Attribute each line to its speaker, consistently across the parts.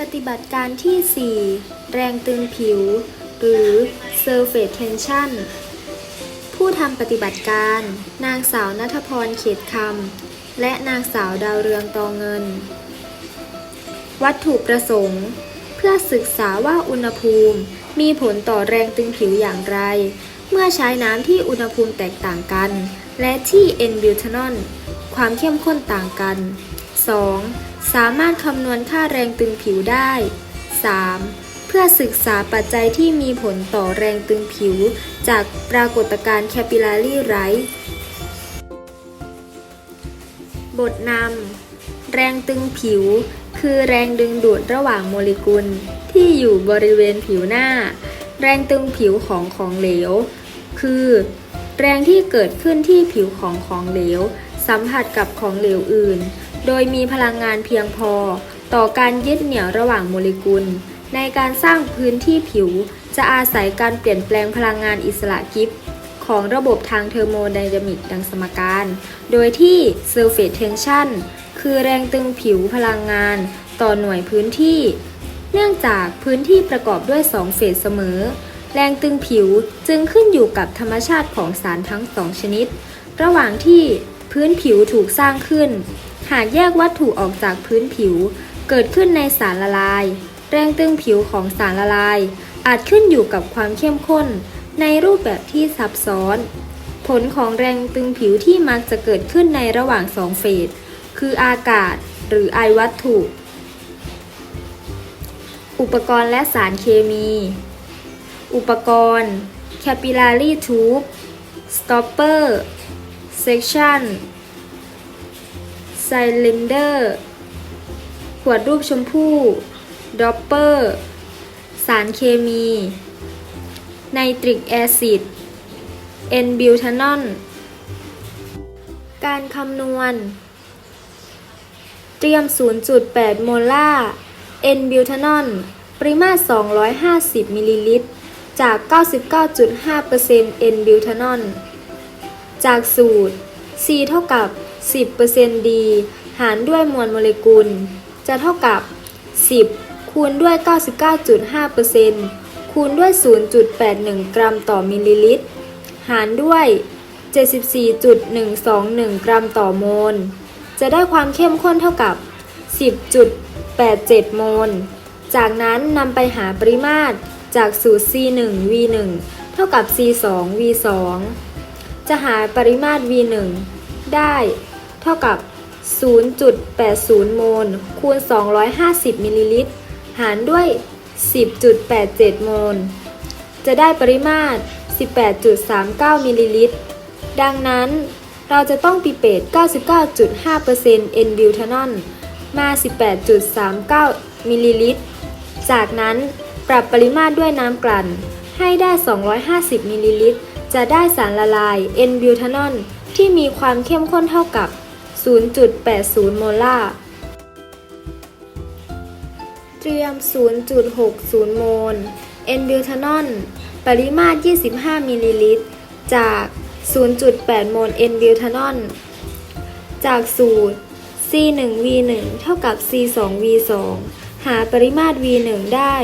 Speaker 1: ปฏิบัติการที่ 4 แรงตึงผิว หรือ surface tension ผู้ทำปฏิบัติการ นางสาวนัทพรเขตคำและนางสาวดาวเรืองตองเงิน วัตถุประสงค์ เพื่อศึกษาว่าอุณหภูมิมีผลต่อแรงตึงผิวอย่างไร เมื่อใช้น้ำที่อุณหภูมิแตกต่างกัน และที่เอนบิวทานอลความเข้มข้นต่างกัน 2. สามารถคำนวณค่าแรงตึงผิวได้ 3. เพื่อศึกษาปัจจัยที่มีผลต่อแรงตึงผิว จากปรากฏการณ์ capillary rise บทนำแรงตึงผิว คือแรงดึงดูดระหว่างโมเลกุล ที่อยู่บริเวณผิวหน้า แรงตึงผิวของของเหลว คือ แรงที่เกิดขึ้นที่ผิวของของเหลว สัมผัสกับของเหลวอื่น โดยมีพลังงานเพียงพอ ต่อการยึดเหนี่ยวระหว่างโมเลกุล ในการสร้างพื้นที่ผิว จะอาศัยการเปลี่ยนแปลงพลังงานอิสระกิฟของระบบทางเทอร์โมไดนามิกดังสมการ โดยที่ surface tension คือแรงตึงผิวพลังงาน ต่อหน่วยพื้นที่ เนื่องจากพื้นที่ประกอบด้วย 2 เฟสเสมอ แรงตึงผิวจึงขึ้นอยู่กับธรรมชาติของสารทั้ง2ชนิด ระหว่างที่ พื้นผิวถูกสร้างขึ้น หากแยกวัตถุออกจากพื้นผิว เกิดขึ้นในสารละลาย แรงตึงผิวของสารละลาย อาจขึ้นอยู่กับความเข้มข้น ในรูปแบบที่ซับซ้อน ผลของแรงตึงผิวที่มักจะเกิดขึ้นในระหว่างสองเฟส คืออากาศหรือไอวัตถุ อุปกรณ์และสารเคมี อุปกรณ์ capillary tube stopper section cylinder ขวดรูปชมพู่ dropper สารเคมีไนตริกแอซิดเอนบิวทานอลการคำนวณ เตรียม 0.8 โมลาร์เอนบิวทานอลปริมาตร 250 มิลลิลิตร จาก 99.5%เอนบิวทานอล จากสูตร C เท่ากับ 10% D หารด้วยมวลโมเลกุล จะเท่ากับ 10 คูณด้วย 99.5%คูณด้วย 0.81 กรัมต่อมิลลิลิตร หารด้วย 74.121 กรัมต่อโมล จะได้ความเข้มข้นเท่ากับ 10.87 โมล จากนั้นนำไปหาปริมาตรจากสูตร C1 V1 เท่ากับ C2 V2 จะหาปริมาตร V1 ได้เท่ากับ 0.80 โมล คูณ 250 มิลลิลิตร หารด้วย 10.87 โมล จะได้ปริมาตร 18.39 มิลลิลิตร ดังนั้นเราจะต้องปิเปต 99.5%เอนบิวทานอลมา 18.39 มิลลิลิตร จากนั้นปรับปริมาตรด้วยน้ำกลั่นให้ได้ 250 มิลลิลิตร จะได้สารละลายเอนบิวทานอลที่มีความเข้มข้นเท่ากับ 0.80 โมลาร์ เตรียม 0.60 โมล เอนบิวทานอลปริมาตร 25 มิลลิลิตร จาก 0.8 โมล เอนบิวทานอล จากสูตร C1V1 เท่ากับ C2V2 หาปริมาตร V1 ได้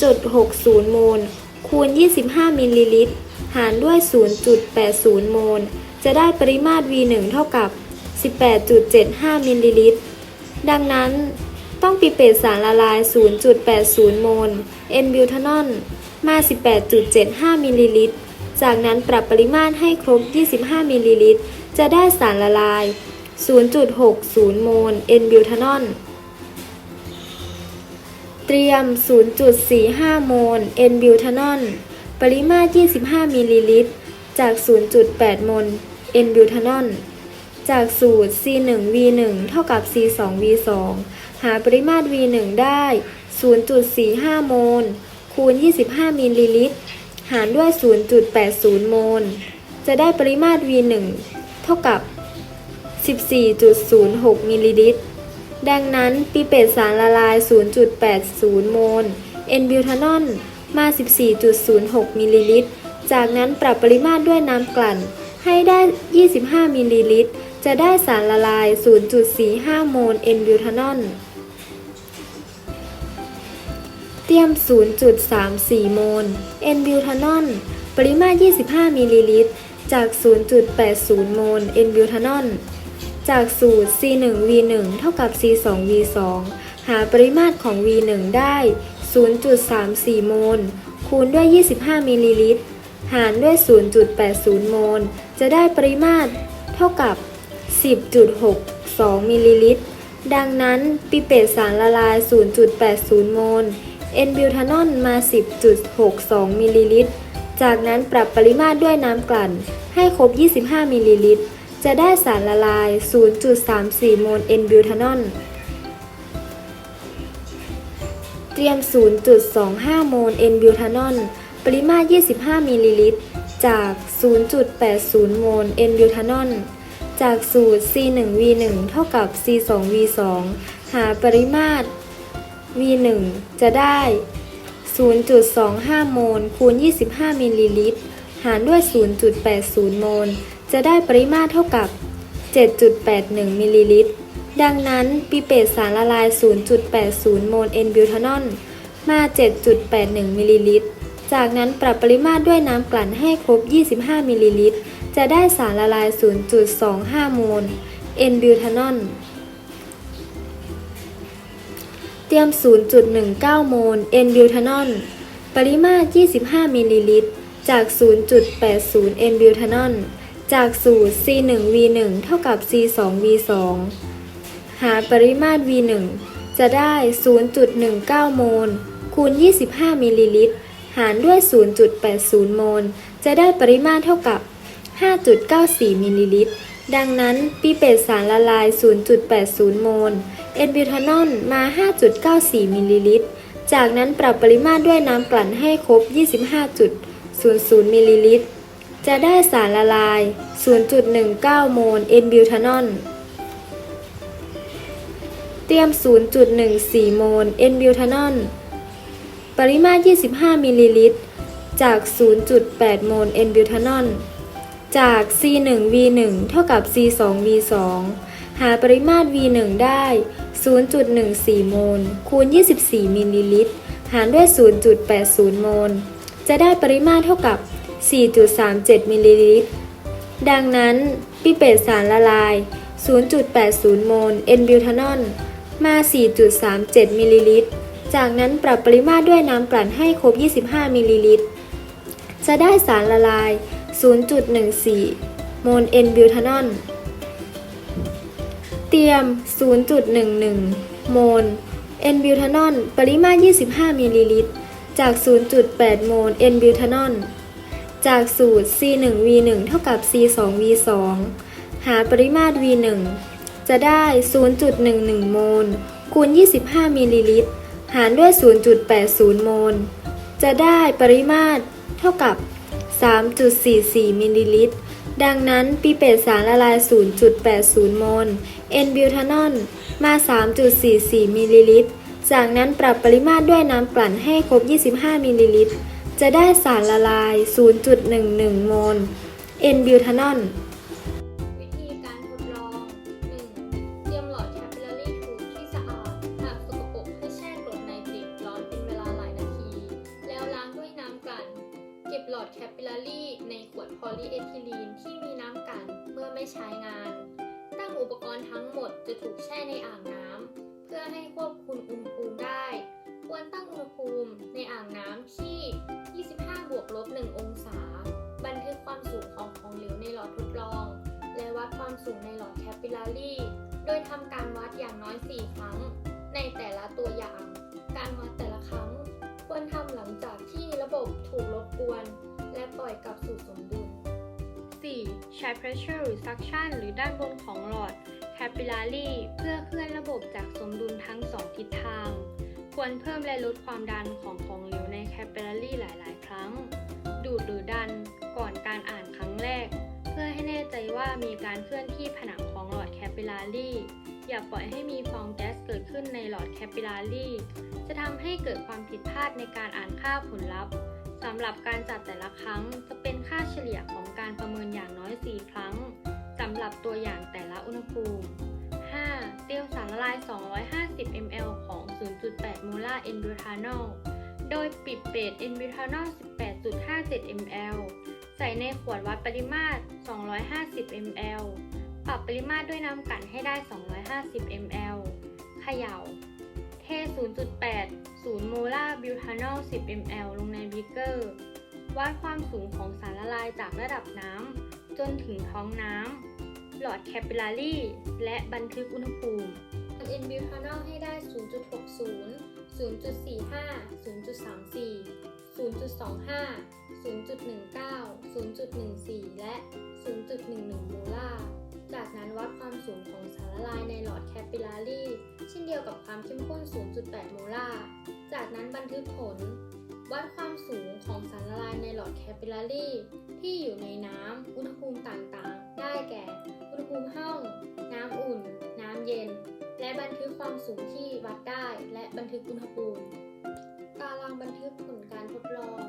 Speaker 1: 0.60 โมล คูณ 25 มิลลิลิตร หารด้วย 0.80 โมล จะได้ปริมาตร V1 เท่ากับ 18.75 มิลลิลิตร ดังนั้นต้องปิเปตสารละลาย 0.80 โมลเอนบิวทานอลมา 18.75 มิลลิลิตร จากนั้นปรับปริมาตรให้ครบ 25 มิลลิลิตร จะได้สารละลาย 0.60 โมลเอนบิวทานอลเตรียม 0.45 โมลเอนบิวทานอล ปริมาตร 25 มิลลิลิตร จาก 0.8 มลเอนบิวทานอลจากสูตร C1V1 เท่ากับ C2V2 หาปริมาตร V1 ได้ 0.45 โมล คูณ 25 มิลลิลิตร หารด้วย 0.80 โมล จะได้ปริมาตร V1 เท่ากับ 14.06 มิลลิลิตร ดังนั้น ปิเปตสารละลาย 0.80 โมล เอนบิวทานอล มา 14.06 มิลลิลิตร จากนั้นปรับปริมาตรด้วยน้ำกลั่น ให้ได้ 25 มิลลิลิตร จะได้สารละลาย 0.45 โมลเอนบิวทานอล เตรียม 0.34 โมลเอนบิวทานอล ปริมาตร 25 มิลลิลิตร จาก 0.80 โมลเอนบิวทานอล จากสูตร C1V1 เท่ากับ C2V2 หาปริมาตรของ V1 ได้ 0.34 โมล คูณด้วย 25 มิลลิลิตร หารด้วย 0.80 โมล จะได้ปริมาตรเท่ากับ 10.62 มิลลิลิตร ดังนั้นปิเปตสารละลาย 0.80 โมล เอนบิวทานอลมา 10.62 มิลลิลิตร จากนั้นปรับปริมาตรด้วยน้ำกลั่น ให้ครบ 25 มิลลิลิตร จะได้สารละลาย 0.34 โมล เอนบิวทานอล เตรียม 0.25 โมลเอนบิวทานอลปริมาตร 25 มิลลิลิตร จาก 0.80 โมลเอนบิวทานอลจากสูตร C1V1 เท่ากับ C2V2 หาปริมาตร V1 จะได้ 0.25 โมลคูณ 25 มิลลิลิตร หารด้วย 0.80 โมล จะได้ปริมาตรเท่ากับ 7.81 มิลลิลิตร ดังนั้นปิเปตสารละลาย 0.80 โมลเอนบิวทานอลมา 7.81 มิลลิลิตร จากนั้นปรับปริมาตรด้วยน้ำกลั่นให้ครบ 25 มิลลิลิตร จะได้สารละลาย 0.25 โมลเอนบิวทานอลเตรียม 0.19 โมลเอนบิวทานอลปริมาตร 25 มิลลิลิตร จาก 0.80 เอนบิวทานอลจากสูตร C1V1 เท่ากับ C2V2 หาปริมาตร V1 จะได้ 0.19 โมล คูณ 25 มิลลิลิตร หารด้วย 0.80 โมล จะได้ปริมาตรเท่ากับ 5.94 มิลลิลิตร ดังนั้นปิเปตสารละลาย 0.80 โมล เอนบิวทานอลมา 5.94 มิลลิลิตร จากนั้นปรับปริมาตรด้วยน้ำกลั่นให้ครบ 25.00 มิลลิลิตร จะได้สารละลาย 0.19 โมล เอนบิวทานอล เตรียม 0.14 โมลเอนบิวทานอลปริมาตร 25 มิลลิลิตร จาก 0.8 โมลเอนบิวทานอลจาก C1V1 เท่ากับ C2V2 หาปริมาตร V1 ได้ 0.14 โมล คูณ 24 มิลลิลิตร หารด้วย 0.80 โมล จะได้ปริมาตรเท่ากับ 4.37 มิลลิลิตร ดังนั้น ปิเปตสารละลาย 0.80 โมล เอนบิวทานอล มา 4.37 มิลลิลิตร จากนั้นปรับปริมาตรด้วยน้ำกลั่นให้ครบ 25 มิลลิลิตร จะได้สารละลาย 0.14 โมลเอนบิวทานอล เตรียม 0.11 โมลเอนบิวทานอล ปริมาตร 25 มิลลิลิตร จาก 0.8 โมลเอนบิวทานอล จากสูตร C1V1 เท่ากับ C2V2 หาปริมาตร V1 จะได้ 0.11 โมล คูณ 25 มิลลิลิตร หารด้วย 0.80 โมล จะได้ปริมาตรเท่ากับ 3.44 มิลลิลิตร ดังนั้นปิเปตสารละลาย 0.80 โมล เอนบิวทานอล มา 3.44 มิลลิลิตร จากนั้นปรับปริมาตรด้วยน้ำกลั่นให้ครบ 25 มิลลิลิตร จะได้สารละลาย 0.11 โมล เอนบิวทานอล
Speaker 2: ลอดแคปปิลารีในขวดพอลีเอทิลีนที่มีน้ำกันเมื่อไม่ใช้งาน ตั้งอุปกรณ์ทั้งหมดจะถูกแช่ในอ่างน้ำเพื่อให้ควบคุมอุณหภูมิได้ ควรตั้งอุณหภูมิในอ่างน้ำที่ 25 บวกลบ 1 องศา บันทึกความสูงของของเหลวในหลอดทดลอง และวัดความสูงในหลอดแคปปิลารีโดยทำการวัดอย่างน้อย 4 ครั้ง ในแต่ละตัวอย่าง การวัดแต่ละครั้งควรทำหลังจาก ถูกรและปล่อยกลับสู่สมดุล
Speaker 3: 4. ใช้ pressure หรือ suction หรือด้านบนของหลอด capillary เพื่อเคลื่อนระบบจากสมดุลทั้งสองทิศทาง ควรเพิ่มและลดความดันของของเหลวใน capillary หลาย ๆ ครั้ง ดูดหรือดันก่อนการอ่านครั้งแรก เพื่อให้แน่ใจว่ามีการเคลื่อนที่ผนังของหลอด capillary อย่าปล่อยให้มีฟองแก๊สเกิดขึ้นในหลอด capillary จะทำให้เกิดความผิดพลาดในการอ่านค่าผลลัพธ์ สำหรับการจัดแต่ละครั้งจะเป็นค่าเฉลี่ยของการประเมินอย่างน้อย 4 ครั้งสำหรับตัวอย่างแต่ละอุณหภูมิ 5. เตรียมสารละลาย 250 ml ของ 0.8 โมลาร์เอนดูทานอล โดยปิดเบสเอนบิทานอล 18.57 ml ใส่ในขวดวัดปริมาตร 250 ml ปรับปริมาตรด้วยน้ำกั่นให้ได้ 250 ml เขย่า 0.8 0 โมลาร์บิวทานอล 10 ml ลงในบิกเกอร์ วัดความสูงของสารละลายจากระดับน้ำจนถึงท้องน้ำ หลอดแคปิลารีและบันทึกอุณหภูมิ
Speaker 2: เอนบิวทานอลให้ได้ 0.60 0.45 0.34 0.25 0.19 0.14 และ 0.11 โมลาร์ จากนั้นวัดความสูงของสารละลายในหลอดแคปิลารีเช่นเดียวกับความเข้มข้น 0.8 โมลาร์จากนั้นบันทึกผล วัดความสูงของสารละลายในหลอดแคปิลารีที่อยู่ในน้ำอุณหภูมิต่างๆ ได้แก่ อุณหภูมิห้อง น้ำอุ่น น้ำเย็น และบันทึกความสูงที่วัดได้ และบันทึกอุณหภูมิ ตารางบันทึกผลการทดลอง